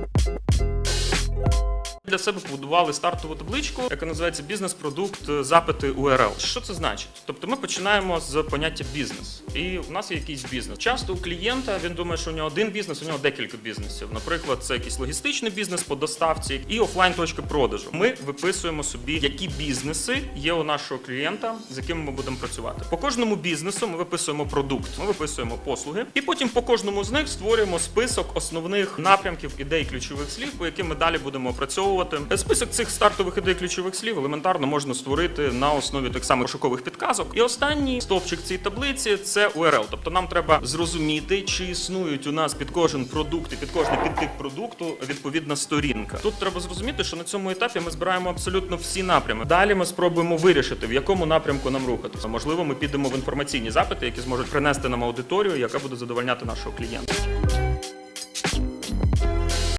Thank you. Для себе побудували стартову табличку, яка називається бізнес-продукт запити URL. Що це значить? Тобто ми починаємо з поняття бізнес, і у нас є якийсь бізнес. Часто у клієнта він думає, що у нього один бізнес, у нього декілька бізнесів. Наприклад, це якийсь логістичний бізнес по доставці і офлайн точки продажу. Ми виписуємо собі, які бізнеси є у нашого клієнта, з якими ми будемо працювати. По кожному бізнесу ми виписуємо продукт, ми виписуємо послуги, і потім по кожному з них створюємо список основних напрямків ідей ключових слів, по яким ми далі будемо опрацьовувати. Список цих стартових ідей ключових слів елементарно можна створити на основі так само пошукових підказок. І останній стовпчик цієї таблиці це URL. Тобто нам треба зрозуміти, чи існують у нас під кожен продукт і під кожний підтип продукту відповідна сторінка. Тут треба зрозуміти, що на цьому етапі ми збираємо абсолютно всі напрями. Далі ми спробуємо вирішити, в якому напрямку нам рухатися. Можливо, ми підемо в інформаційні запити, які зможуть принести нам аудиторію, яка буде задовольняти нашого клієнта.